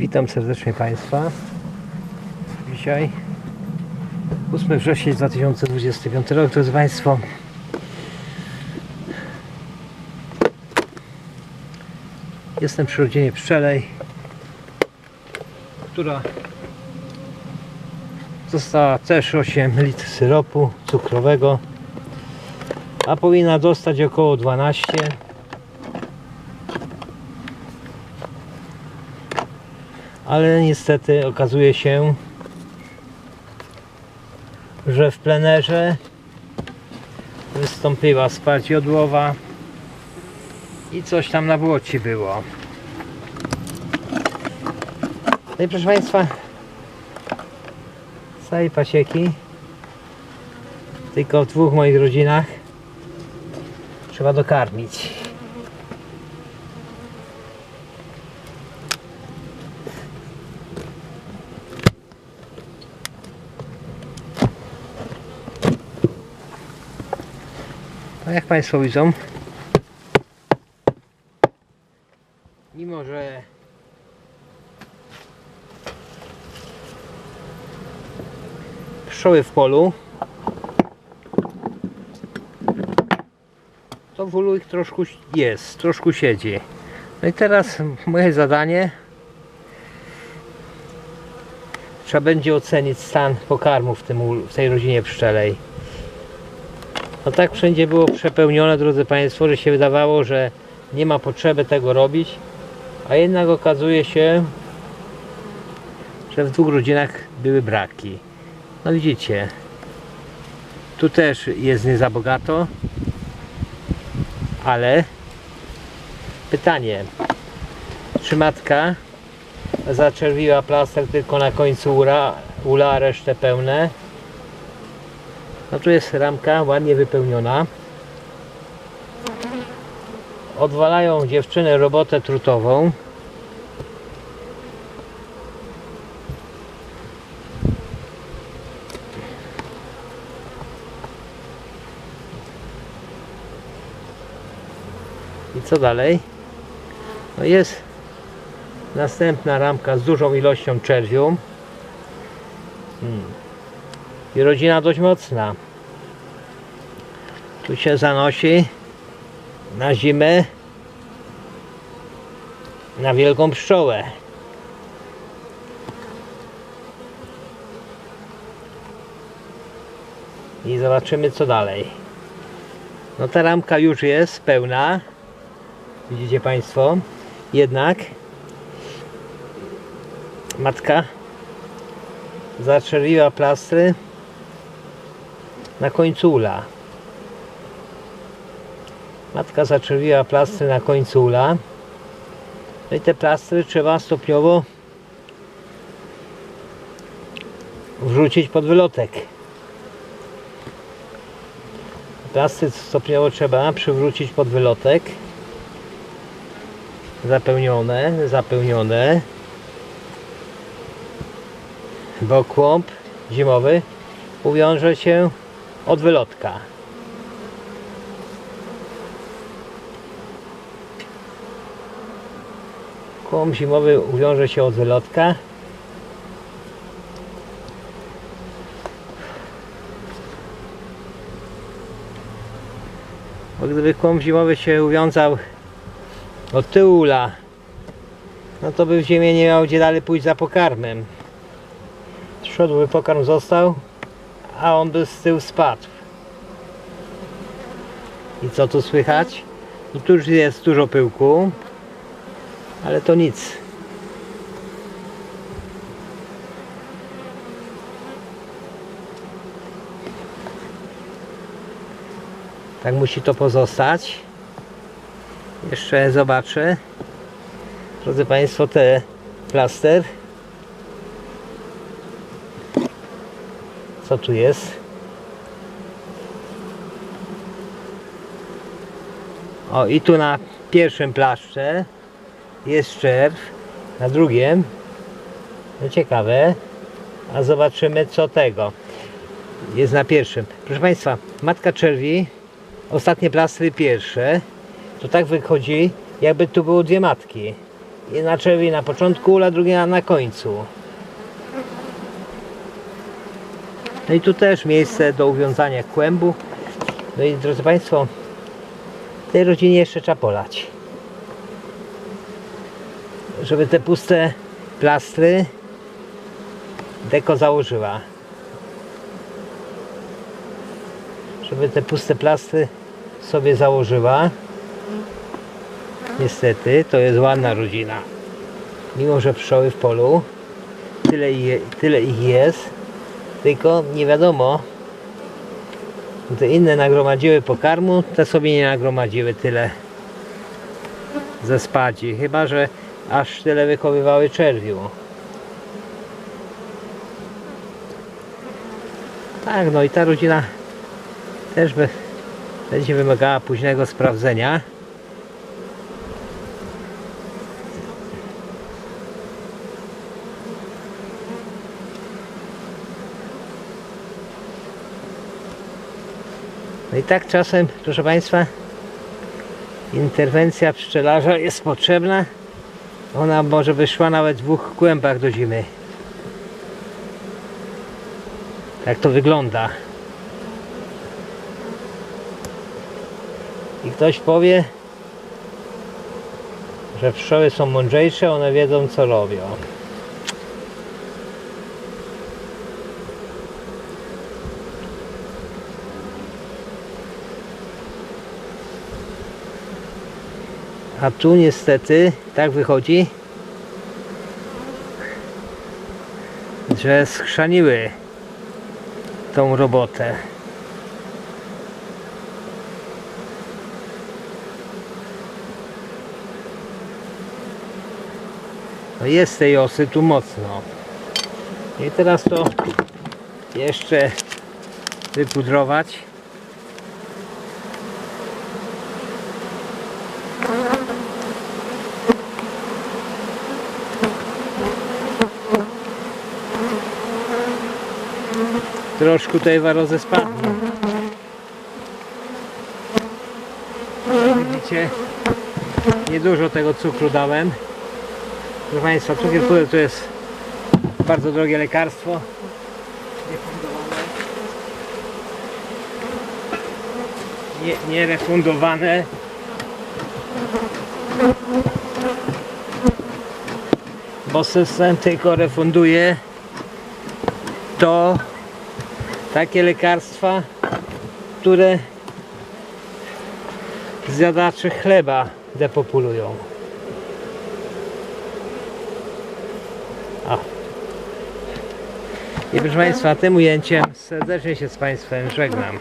Witam serdecznie Państwa. Dzisiaj 8 września 2025 rok, drodzy Państwo. Jestem przy rodzinie pszczelej, która dostała też 8 litrów syropu cukrowego, a powinna dostać około 12. ale niestety okazuje się, że w plenerze wystąpiła spać jodłowa i coś tam na błocie było. No i proszę Państwa, całej pasieki, tylko w dwóch moich rodzinach trzeba dokarmić. No jak Państwo widzą, mimo że pszczoły w polu, to w ich troszkę jest, troszkę siedzi. No i teraz moje zadanie trzeba będzie ocenić stan pokarmu w, tym, w tej rodzinie pszczelej. No tak wszędzie było przepełnione, drodzy Państwo, że się wydawało, że nie ma potrzeby tego robić, a jednak okazuje się, że w dwóch rodzinach były braki. No widzicie, tu też jest nie za bogato, ale pytanie, czy matka zaczerwiła plaster tylko na końcu ula, ula a resztę pełne? No tu jest ramka ładnie wypełniona. Odwalają dziewczyny robotę trutową. I co dalej? No jest następna ramka z dużą ilością czerwiu. Hmm i rodzina dość mocna. Tu się zanosi na zimę na wielką pszczołę. I zobaczymy co dalej. No ta ramka już jest pełna. Widzicie Państwo? Jednak matka zaczerwiła plastry na końcu ula. Matka zaczerwiła plastry na końcu ula. No i te plastry trzeba stopniowo wrzucić pod wylotek. Plastry stopniowo trzeba przywrócić pod wylotek. Zapełnione, zapełnione. Bo kłąb zimowy uwiąże się od wylotka. Kłąb zimowy uwiąże się od wylotka. Bo gdyby kłąb zimowy się uwiązał od tyłu no to by w ziemię nie miał gdzie dalej pójść za pokarmem. By pokarm został, a on by z tyłu spadł. I co tu słychać? No tu już jest dużo pyłku, ale to nic. Tak musi to pozostać. Jeszcze zobaczę. Drodzy Państwo, te plaster. Co tu jest? O i tu na pierwszym plaszcze jest czerw, na drugim. No ciekawe. A zobaczymy co tego jest na pierwszym. Proszę Państwa, matka czerwi ostatnie plastry pierwsze. To tak wychodzi jakby tu było dwie matki. Jedna czerwień na początku ula, druga na końcu. No i tu też miejsce do uwiązania kłębu. No i drodzy Państwo, tej rodzinie jeszcze trzeba polać. Żeby te puste plastry deko założyła. Żeby te puste plastry sobie założyła. Niestety, to jest ładna rodzina. Mimo, że pszczoły w polu, tyle, tyle ich jest, tylko nie wiadomo, te inne nagromadziły pokarmu, te sobie nie nagromadziły tyle ze spadzi, chyba że aż tyle wychowywały czerwiu. Tak, no i ta rodzina też by, będzie wymagała późnego sprawdzenia. No i tak czasem, proszę Państwa, interwencja pszczelarza jest potrzebna. Ona może wyszła nawet w dwóch kłębach do zimy. Tak to wygląda. I ktoś powie, że pszczoły są mądrzejsze, one wiedzą co robią. A tu niestety tak wychodzi, że skrzaniły tą robotę. No jest tej osy tu mocno. I teraz to jeszcze wypudrować. Troszkę tej warozy spadnie. Widzicie, niedużo tego cukru dałem. Proszę Państwa, cukier puder to jest bardzo drogie lekarstwo. Nie, nie refundowane. Bo system tylko refunduje to takie lekarstwa, które zjadaczy chleba depopulują. O. I proszę Państwa, tym ujęciem serdecznie się z Państwem żegnam.